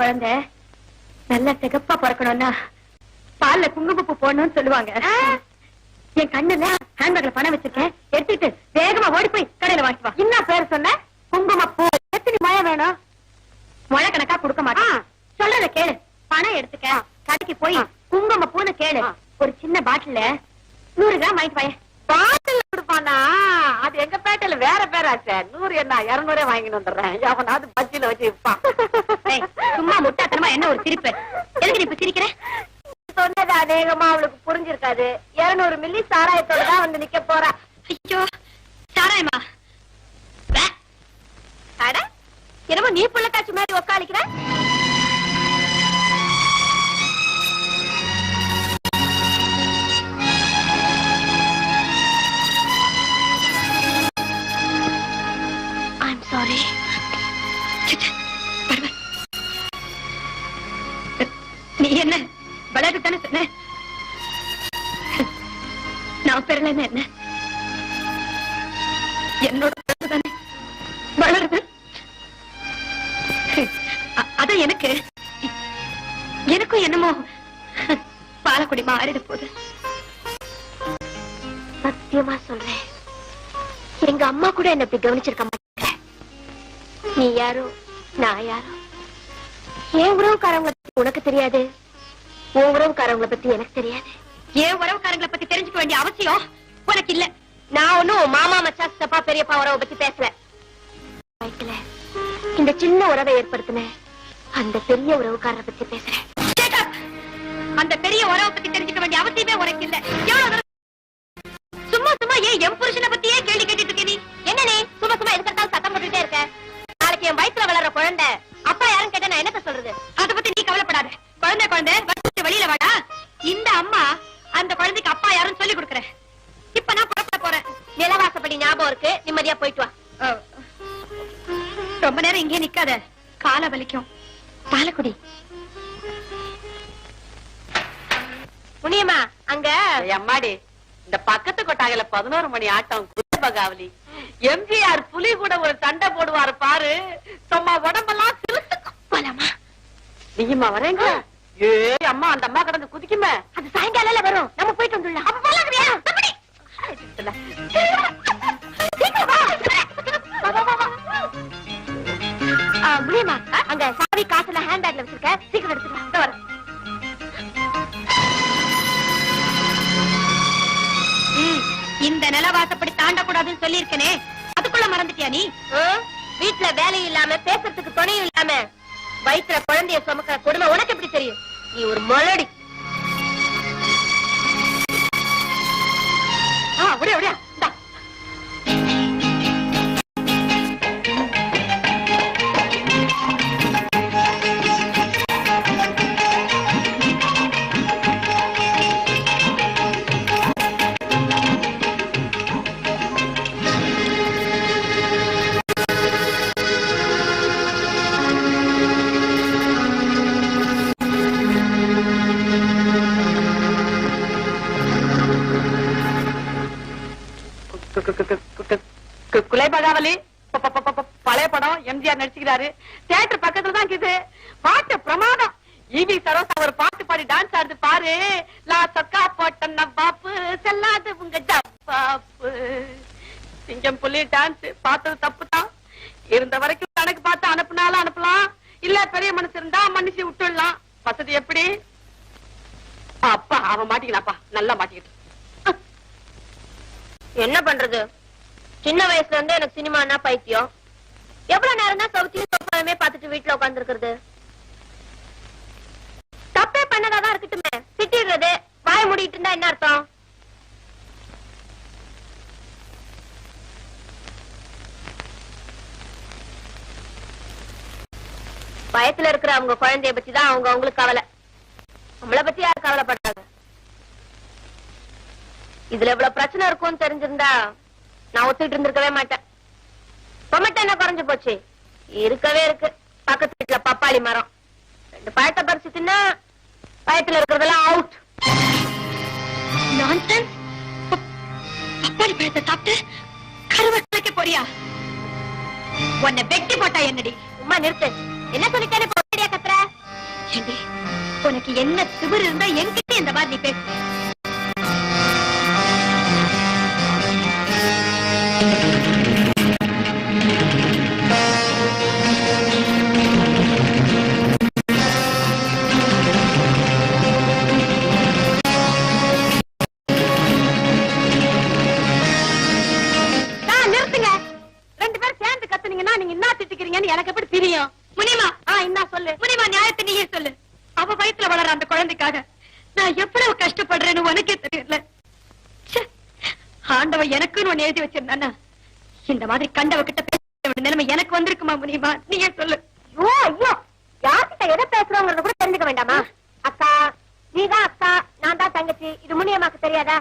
குழந்தை. நல்ல சிகப்பா பிறக்கணும்னா பால்ல குங்குமப்பூ போடணும்னு சொல்லுவாங்க. என் கண்ணுல ஹேண்ட்பேக்ல பணம் வச்சிருக்கேன். எடுத்துட்டு வேகமா ஓடி போய் கடையில வாங்கிட்டு வா. என்ன பேர் சொன்ன? குங்குமப்பூ எத்தனை முழை வேணும்? முழை கணக்கா கொடுக்க மாட்டான். சொல்றத கேளு. பணம் எடுத்துக்க. கடைக்கு போய் குங்குமப்பூன்னு கேளு. ஒரு சின்ன பாட்டில்ல நூறு கிராம் வாங்கிட்டு வாயேன். பாட்டில் கொடுப்பானா? அது எங்க பேட்டையில வேற பேராச்சே நூறு என்ன? இருநூறே வாங்கிட்டு வந்துடுறேன். எவனாவது பஜ்ஜில வச்சு விற்பான் சிரிப்பு. எதுக்கு நீ இப்ப சிரிக்கிற? சொன்னது அநேகமா அவளுக்கு புரிஞ்சிருக்காது. இருநூறு மில்லி சாராயத்தோட தான் வந்து நிக்க போறா. ஐயோ சாராயமா? என்னமோ நீ புள்ளக்காட்சி மாதிரி உக்காளிக்கிற? நீ என்ன? விளையாட்டு தானே சொன்ன? நான் பெறலன்னு என்ன? என்னோட தானே வளருது. அதான் எனக்கு. எனக்கும் என்னமோ பாலக்குடி மாறிட போகுது. சத்தியமா சொல்றேன். எங்க அம்மா கூட என்ன இப்படி கவனிச்சிருக்க மாட்டேன் நீ யாரோ நான் யாரோ? என் உறவுக்காரவங்க உனக்கு தெரியாது. உன் உறவுக்காரங்களை பத்தி எனக்கு தெரியாது. ஏன் உறவுக்காரங்களை பத்தி தெரிஞ்சுக்க வேண்டிய அவசியம் உனக்கு இல்ல. நான் ஒன்னும் மாமா மச்சா சித்தப்பா பெரியப்பா உறவை பத்தி பேசல. வயசுல இந்த சின்ன உறவை ஏற்படுத்தின அந்த பெரிய உறவுக்காரரை பத்தி பேசுறேன். அந்த பெரிய உறவை பத்தி தெரிஞ்சுக்க வேண்டிய அவசியமே உனக்கு இல்ல. எவ்வளவு சும்மா சும்மா ஏன் என் புருஷனை பத்தியே கேள்வி கேட்டுட்டு இருக்க நீ? என்ன நீ சும்மா சும்மா எதுக்கிறதாலும் சத்தம் போட்டுட்டே இருக்க? நாளைக்கு என் வயித்துல வளர்ற குழந்தை நிக்காத கால வலிக்கும். பாலக்குடி முனியம்மா அங்க. அம்மாடி இந்த பக்கத்து கொட்டாயில பதினோரு மணி ஆட்டம் குருபகாவலி எம்ஜிஆர் புலி கூட ஒரு சண்டை போடுவாரு பாரு. சும்மா உடம்பெல்லாம் சிலுத்துக்கும். போலாமா? நீங்கம்மா வரேங்க? ஏ அம்மா அந்த அம்மா கிடந்து குதிக்குமே. அது சாயங்காலம் வரும். நம்ம போயிட்டு வந்துடலாம். ஹேண்ட் பேக்ல வச்சிருக்க. சீக்கிரம் எடுத்துட்டு வரேன். இந்த நிலவாசப்படி தாண்டக்கூடாதுன்னு சொல்லியிருக்கனே. அதுக்குள்ள மறந்துட்டியா நீ? வீட்டுல வேலையும் இல்லாம பேசுறதுக்கு துணையும் இல்லாம வயிற்றுல குழந்தைய சுமக்கிற கொடுமை உனக்கு எப்படி தெரியும்? நீ ஒரு மலடி ஆ ஒரே ஒரே. கு- பழைய படம் எம்ஜிஆர் நடிச்சுக்கிறாரு. தியேட்டர் பக்கத்துல தான் இருக்குது. பாட்டு பிரமாதம். ஈவி சரோசா ஒரு பாட்டு பாடி டான்ஸ் ஆடுது பாரு. லா சக்கா போட்ட பாப்பு செல்லாது உங்க பாப்பு சிங்கம் புள்ளி டான்ஸ் பார்த்தது தப்பு தான். இருந்த வரைக்கும் கணக்கு பார்த்து அனுப்புனாலும் அனுப்பலாம். இல்ல பெரிய மனசு இருந்தா மன்னிச்சு விட்டுடலாம். வசதி எப்படி? அப்பா அவன் மாட்டிக்கலாப்பா நல்லா மாட்டிக்கிட்டு. என்ன பண்றது? சின்ன வயசுல இருந்து எனக்கு சினிமானா பைத்தியம். எவ்வளவு நேரம் தான் சவுத்தியும் சொப்பாலுமே பாத்துட்டு வீட்டுல உட்கார்ந்து இருக்கிறது தப்பே பண்ணதாதான் இருக்கட்டுமே. திட்டிடுறது வாய முடிட்டு இருந்தா என்ன அர்த்தம்? பயத்துல இருக்கிற அவங்க குழந்தைய பத்தி தான் அவங்க அவங்களுக்கு கவலை. நம்மளை பத்தி யார் கவலைப்படுறாங்க இதுல இவ்வளவு பிரச்சனை இருக்கும்னு தெரிஞ்சிருந்தா நான் ஒத்துக்கிட்டு இருந்திருக்கவே மாட்டேன். பொம்மட்ட என்ன குறைஞ்சு போச்சு? இருக்கவே இருக்கு. பக்கத்து வீட்டுல பப்பாளி மரம். ரெண்டு பழத்தை பறிச்சு தின்னா பயத்துல இருக்கிறதெல்லாம் அவுட் நான்சென்ஸ் பப்பாளி பழத்தை சாப்பிட்டு கருவை கலைக்க போறியா? உன்னை வெட்டி போட்டா என்னடி? சும்மா நிறுத்து. என்ன சொல்லிட்டானே பொடியா கத்துற? ஏண்டி உனக்கு என்ன திமிரு இருந்தா என்கிட்ட இந்த மாதிரி நீ அவ வயித்துல வளர அந்த குழந்தைக்காக நான் எவ்வளவு கஷ்டப்படுறேன்னு உனக்கே தெரியல. ச்சே, ஆண்டவன் எனக்குன்னு எழுதி வச்சிருந்தானா? இந்த மாதிரி கண்டவ கிட்ட பேச வேண்டிய நிலைமை எனக்கு வந்திருக்குமா முனிமா நீயே சொல்லு. ஐயோ ஐயோ யார்கிட்ட எதை பேசுறோங்கிறத கூட தெரிஞ்சுக்க வேண்டாமா? அக்கா நீதான் அக்கா நான் தான் தங்கச்சி. இது முனியம்மாக்கு தெரியாதா?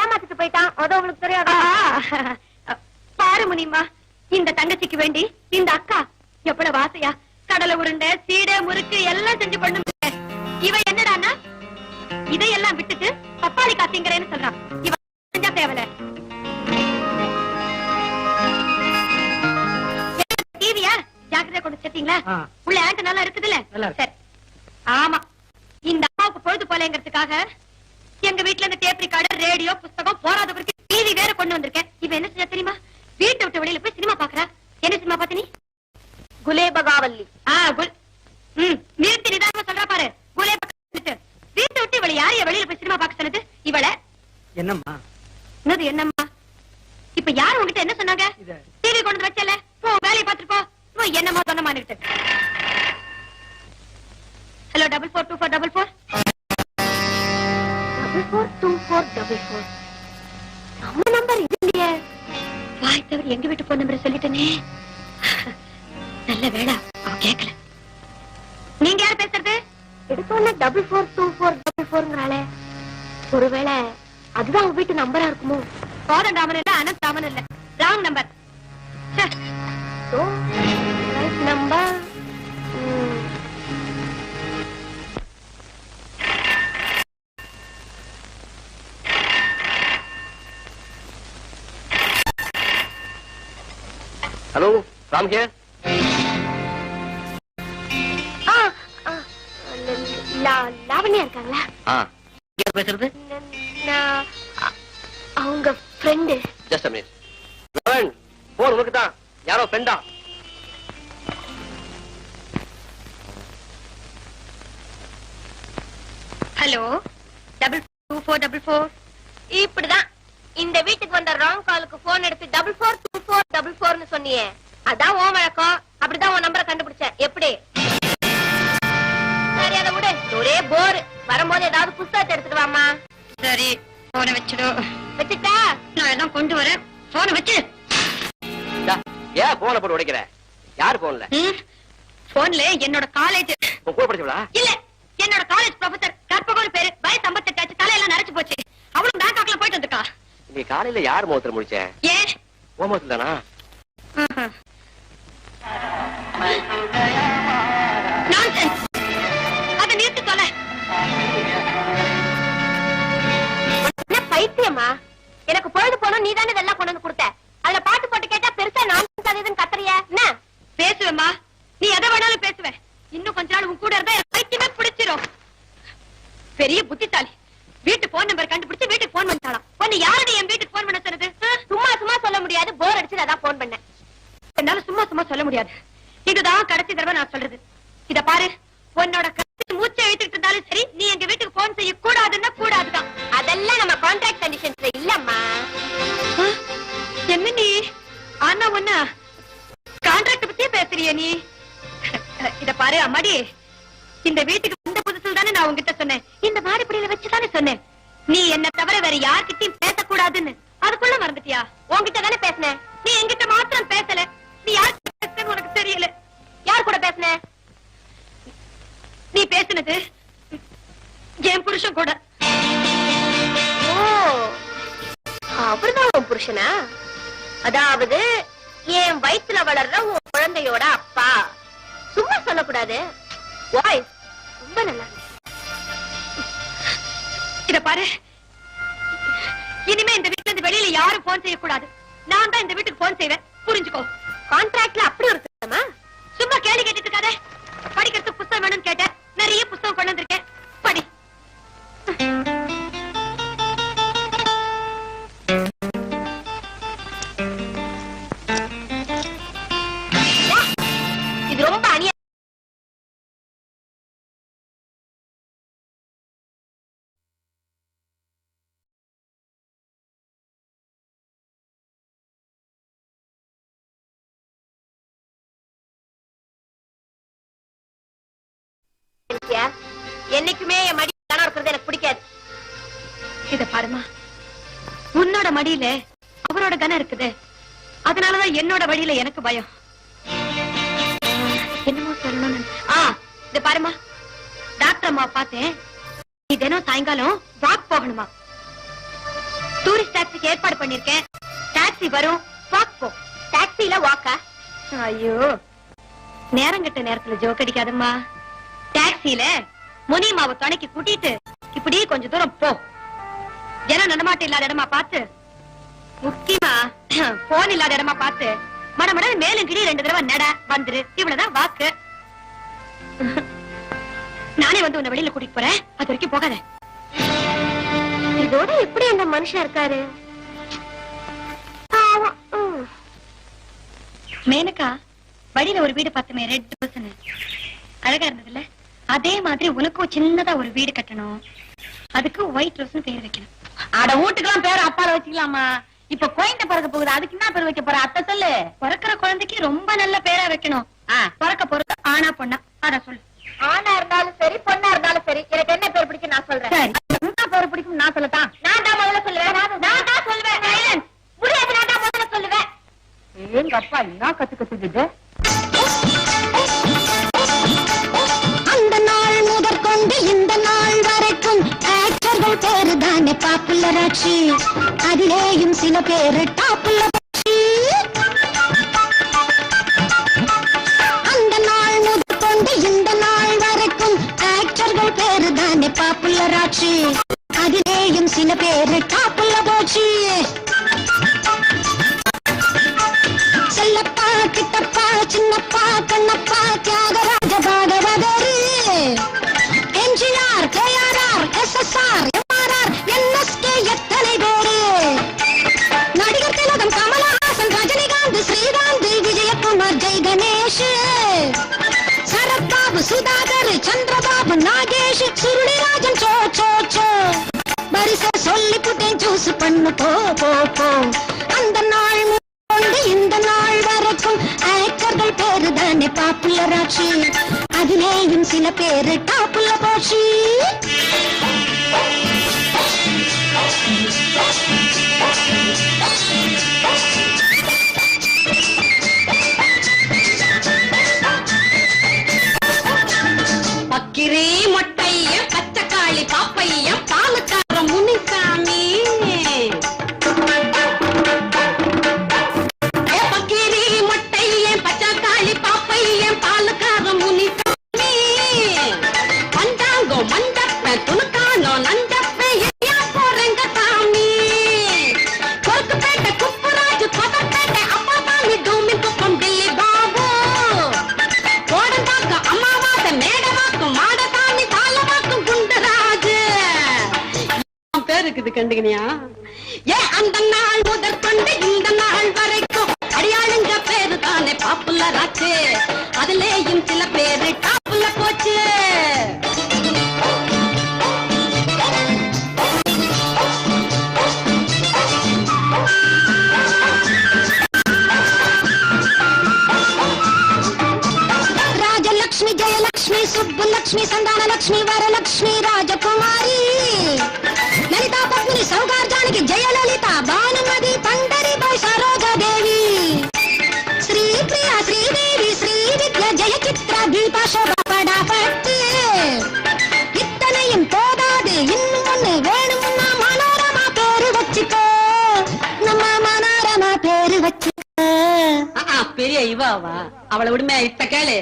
ஏமாத்திட்டு போயிட்டான்? அது உங்களுக்கு தெரியாதா? பாரு முனிமா இந்த தங்கச்சிக்கு வேண்டி இந்த அக்கா எவ்வளவு ஆசையா கடலை உருண்டை சீடை முறுக்கு எல்லாம் செஞ்சு பண்ணுங்க. இவ என்னடான்னா இதையெல்லாம் விட்டுட்டு பப்பாளி காசிங்கிறேன்னு சொல்றான் இவ செஞ்சா தேவல டிவியா? ஜாக்கிரதையா கொண்டு சேர்த்தீங்களா? ஆ. உள்ள ஆண்ட் நல்லா இருக்குதுல்ல. சரி. ஆமா. இந்த அம்மாவுக்கு பொழுது போலேங்கிறதுக்காக எங்க வீட்ல இருந்து டேப் ரெக்கார்டர் ரேடியோ புஸ்தகம் போராத வரைக்கும் டிவி வேற கொண்டு வந்திருக்கேன். இவ என்ன செஞ்சா தெரியுமா? வீட்டை விட்டு வெளியில போய் சினிமா பாக்குறா. என்ன சினிமா பாத்த நீ? குலேபகாவல்லி. நிறுத்தி நிதானமா சொல்றா பாரு. குலே பக்கத்து வீட்டை விட்டு இவளை யாரைய வெளியில போய் சினிமா பார்க்க சொன்னது? இவளை. என்னம்மா? என்னது என்னம்மா? இப்ப யாரு உங்ககிட்ட என்ன சொன்னாங்க? டிவி கொண்டு வச்சல. போ வேலையை பார்த்துட்டு போ. போ என்னமோ சொன்னமான்னுட்டு hello double four two four double four double four two four double four நம்ம நம்பர் இது இல்லையே. வாய் தவிர எங்க வீட்டு போன் நம்பர் சொல்லிட்டனே. நல்ல வேளை அவ கேட்கல நீங்க யார் பேசுறது? எடுத்தோன்னே double four two four double ஃபோர்ங்கிறாளே ஒருவேளை அதுதான் உங்க வீட்டு நம்பரா இருக்குமோ? கோதன் ராமன் இல்ல அனந்த் ராமன் இல்ல. Wrong number number hello Ram here Lavanya இருக்காங்களா? பேசுறது? அவங்க friend just a minute Lavan phone உனக்கு தான். யாரோ ஃப்ரெண்டா hello double two four double four இப்படிதான். இந்த வீட்டுக்கு வந்த ராங் காலுக்கு போன் எடுத்து double four two four double ஃபோர்னு சொன்னியே. அதான் உன் வழக்கம். அப்படிதான் உன் நம்பரை கண்டுபிடிச்சேன். எப்படி? ஒரே போர். வரும்போது ஏதாவது புஸ்தகத்தை எடுத்துட்டு வாமா சரி போனை வச்சிடு. வச்சுட்டா? நான் எல்லாம் கொண்டு வரேன். போனை வச்சு. ஏன் போனை போட்டு உடைக்கிற? யார் போன்ல போன்ல என்னோட காலேஜ் கூட படிச்சவளா? இல்ல என்னோட காலேஜ் ப்ரொஃபசர் கற்பகோடு பேரு. வயசு ஐம்பத்தெட்டு ஆச்சு தலையெல்லாம் நரைச்சு போச்சு. அவளும் பேங்காக்ல போயிட்டு வந்திருக்கா. நீ காலையில யார் முகத்துல முடிச்சேன் ஏன்? ஓ முகத்துல தானா? பைத்தியமா எனக்கு பொழுது போனோம் நீ தானே இதெல்லாம் கொண்டு வந்து கொடுத்த. அதுல பாட்டு போட்டு கேட்டா பெருசா நான் அது இதுன்னு கத்துறிய. என்ன? பேசுவேம்மா. நீ எதை வேணாலும் பேசுவேன் இன்னும் கொஞ்ச நாள் உன் கூட இருந்தா பிடிச்சிரும். பெரிய புத்திசாலி. வீட்டு போன் நம்பர் கண்டுபிடிச்சு வீட்டுக்கு போன் பண்ணிட்டாளாம். பொண்ணு யாரடி என் வீட்டுக்கு போன் பண்ண சொன்னது? சும்மா சும்மா சொல்ல முடியாது. போர் அடிச்சு அதான் போன் பண்ணேன். என்னால சும்மா சும்மா சொல்ல முடியாது. இதுதான் கடைசி தடவை நான் சொல்றது. இத பாரு. உன்னோட கடைசி மூச்சை இழுத்துக்கிட்டு இருந்தாலும் சரி நீ எங்க வீட்டுக்கு போன் செய்ய கூடாதுன்னா இந்த வீட்டுக்கு வந்த புதுசுல தானே நான் உங்ககிட்ட சொன்னேன். இந்த மாடிப்படியில வச்சுதானே சொன்னேன். நீ என்ன தவிர வேற யார்கிட்டயும் பேசக்கூடாதுன்னு. அதுக்குள்ள மறந்துட்டியா? உங்ககிட்ட தானே பேசினேன். நீ எங்கிட்ட மாத்திரம் பேசல. நீ யார்கிட்ட பேசுறன்னு உனக்கு தெரியல. யார் கூட பேசின? நீ பேசினது என் புருஷன் கூட. ஓ அவர்தான் உன் புருஷனா? அதாவது என் வயிற்றுல வளர்ற உன் குழந்தையோட அப்பா. சும்மா சொல்லக்கூடாது. வாய்ஸ் ரொம்ப நல்லா இத பாரு. இனிமே இந்த வீட்டுல இருந்து வெளியில யாரும் போன் செய்யக்கூடாது. நான் தான் இந்த வீட்டுக்கு போன் செய்வேன். புரிஞ்சுக்கோ. கான்ட்ராக்ட்ல அப்படி ஒரு திட்டமா சும்மா கேள்வி கேட்டுட்டு இருக்காத. படிக்கிறதுக்கு புத்தகம் வேணும்னு கேட்டேன். நிறைய புத்தகம் கொண்டு வந்திருக்கேன். படி. என்னைக்குமே என் மடி கணவர் இருக்கிறது எனக்கு பிடிக்காது. இத பாருமா. உன்னோட மடியில அவரோட கனம் இருக்குது. அதனாலதான் என்னோட வழியில எனக்கு பயம். என்னமோ சொல்லணும் ஆ இத பாருமா. டாக்டர் அம்மா பார்த்தேன். நீ தினம் சாயங்காலம் வாக் போகணுமா? டூரிஸ்ட் டாக்ஸிக்கு ஏற்பாடு பண்ணிருக்கேன் டாக்ஸி வரும் வாக் போ. டாக்ஸில வாக்கா ஐயோ. நேரம் நேரங்கட்ட நேரத்துல ஜோக் அடிக்காதம்மா. டாக்ஸில முனியம்மாவை துணைக்கு கூட்டிட்டு இப்படி கொஞ்ச தூரம் போ. ஜனம் நடமாட்டம் இல்லாத இடமா பார்த்து முக்கியமா போன் இல்லாத இடமா பார்த்து மடமட மேலும் கிடி ரெண்டு தடவை நட வந்துரு இவ்வளவுதான் வாக்கு. நானே வந்து உன்னை வெளியில கூட்டிட்டு போறேன். அது வரைக்கும் போகாத. இதோட எப்படி அந்த மனுஷன் இருக்காரு? பாவம். ம். மேனகா வழியில ஒரு வீடு பார்த்தமே ரெட் ரோஸ்னு அழகா இருந்ததுல்ல? அதே மாதிரி உனக்கும் சின்னதா ஒரு வீடு கட்டணும். அதுக்கு ஒயிட் ரோஸ்னு பேர் வைக்கணும். அட வீட்டுக்கெல்லாம் பேர் அப்பால வச்சுக்கலாமா? இப்ப குழந்தை பிறக்க போகுது அதுக்கு என்ன பேர் வைக்க போற? அத்தை சொல்லு. பிறக்கிற குழந்தைக்கு ரொம்ப நல்ல பேரா வைக்கணும். பிறக்க பொறுக்க ஆனா பொண்ணா? அத சொல்லு. ஆணா இருந்தாலும் சரி பொண்ணா இருந்தாலும் சரி. எனக்கு என்ன பேர் பிடிக்கும் நான் சொல்றேன். என்ன பேர் பிடிக்கும் நான் சொல்லத்தான் நான் தான் முதல்ல சொல்லுவேன். நான் தான் சொல்லுவேன். முடியாது நான் தான் முதல்ல சொல்லுவேன். எங்க அப்பா என்ன கத்து கத்துக்குது இருந்து இந்த நாள் வரைக்கும் ஆக்டர்கள் பேரு தானே பாப்புலர் ஆச்சு. அதிலேயும் சில பேரு டாப்புல அந்த நாள் முதற்கொண்டு இந்த நாள் வரைக்கும் ஆக்டர்கள் பேரு தானே பாப்புலர் ஆச்சு. அதிலேயும் சில பேரு டாப்புல போச்சு சூஸ் பண்ணு இருக்குது கண்டுகினியா? ஏ அந்த நாள் முதற்கொண்டு இந்த நாள் வரைக்கும் அடியாளுங்க பேரு தானே பாப்புலர் ஆச்சு. அதுலேயும் சில பேரு பெரிய இவாவா? அவளை விடுமே இப்ப கேளு.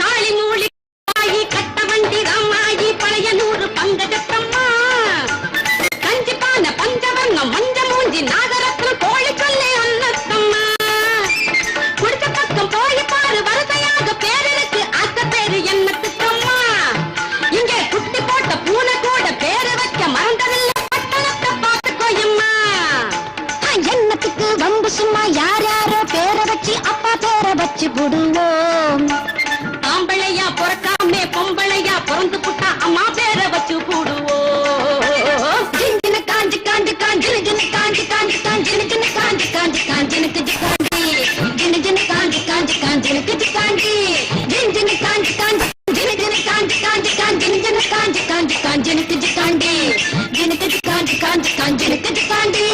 காளி மூலி கட்ட வண்டி ராமாயி பழைய நூறு பங்கஜத்தம்மா கஞ்சிப்பான பஞ்சவர்ணம் மஞ்ச மூஞ்சி நாகரத்னம் கோழி சொல்லி அன்னத்தம்மா குடிச்ச பக்கம் போய் பாரு வரிசையாக பேருக்கு அத்த பேரு என்னத்துக்கம்மா இங்கே குட்டி போட்ட பூனை கூட பேரு வைக்க மறந்ததில்லை பட்டணத்தை பார்த்துக்கோயம்மா என்னத்துக்கு வம்பு சும்மா யார் யாரோ வச்சு விடுவோம் ஆம்பளையா பிறக்காமே பொம்பளையா பிறந்து புட்டா அம்மா பேரை வச்சு கூடுவோம் ஜின்ஜின காஞ்சி காஞ்சி காஞ்சி ஜின காஞ்சி காஞ்சி காஞ்சி ஜின காஞ்சி காஞ்சி காஞ்சி ஜினக்கு ஜிகாஞ்சி ஜின ஜின காஞ்சி காஞ்சி காஞ்சி ஜினக்கு ஜிகாஞ்சி ஜின் ஜின காஞ்சி காஞ்சி ஜின ஜின காஞ்சி காஞ்சி காஞ்சி ஜின ஜின காஞ்சி காஞ்சி காஞ்சி ஜினக்கு ஜிகாஞ்சி ஜினக்கு ஜிகாஞ்சி காஞ்சி காஞ்சி ஜினக்கு ஜிகாஞ்சி